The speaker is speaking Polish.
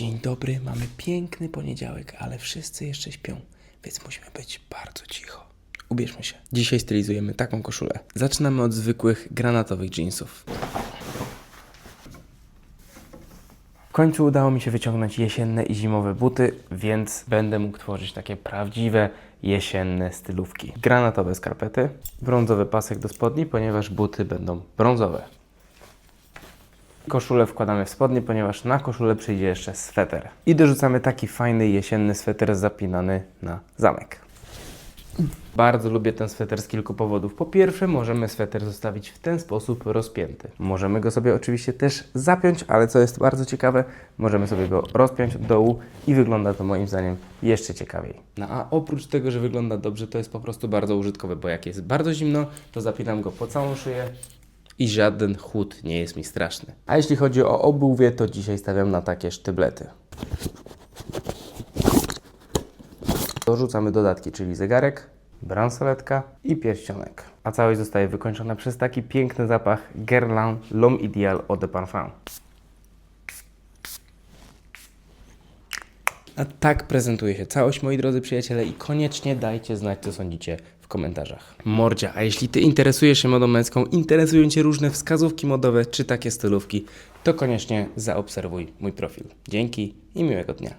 Dzień dobry, mamy piękny poniedziałek, ale wszyscy jeszcze śpią, więc musimy być bardzo cicho. Ubierzmy się. Dzisiaj stylizujemy taką koszulę. Zaczynamy od zwykłych granatowych jeansów. W końcu udało mi się wyciągnąć jesienne i zimowe buty, więc będę mógł tworzyć takie prawdziwe jesienne stylówki. Granatowe skarpety, brązowy pasek do spodni, ponieważ buty będą brązowe. Koszulę wkładamy w spodnie, ponieważ na koszulę przyjdzie jeszcze sweter. I dorzucamy taki fajny jesienny sweter zapinany na zamek. Bardzo lubię ten sweter z kilku powodów. Po pierwsze, możemy sweter zostawić w ten sposób rozpięty. Możemy go sobie oczywiście też zapiąć, ale co jest bardzo ciekawe, możemy sobie go rozpiąć od dołu i wygląda to moim zdaniem jeszcze ciekawiej. No a oprócz tego, że wygląda dobrze, to jest po prostu bardzo użytkowe, bo jak jest bardzo zimno, to zapinam go po całą szyję i żaden chłód nie jest mi straszny. A jeśli chodzi o obuwie, to dzisiaj stawiam na takie sztyblety. Dorzucamy dodatki, czyli zegarek, bransoletka i pierścionek. A całość zostaje wykończona przez taki piękny zapach Guerlain L'Homme Ideal Eau de Parfum. A tak prezentuje się całość, moi drodzy przyjaciele, i koniecznie dajcie znać, co sądzicie komentarzach. Mordzia, a jeśli Ty interesujesz się modą męską, interesują Cię różne wskazówki modowe czy takie stylówki, to koniecznie zaobserwuj mój profil. Dzięki i miłego dnia.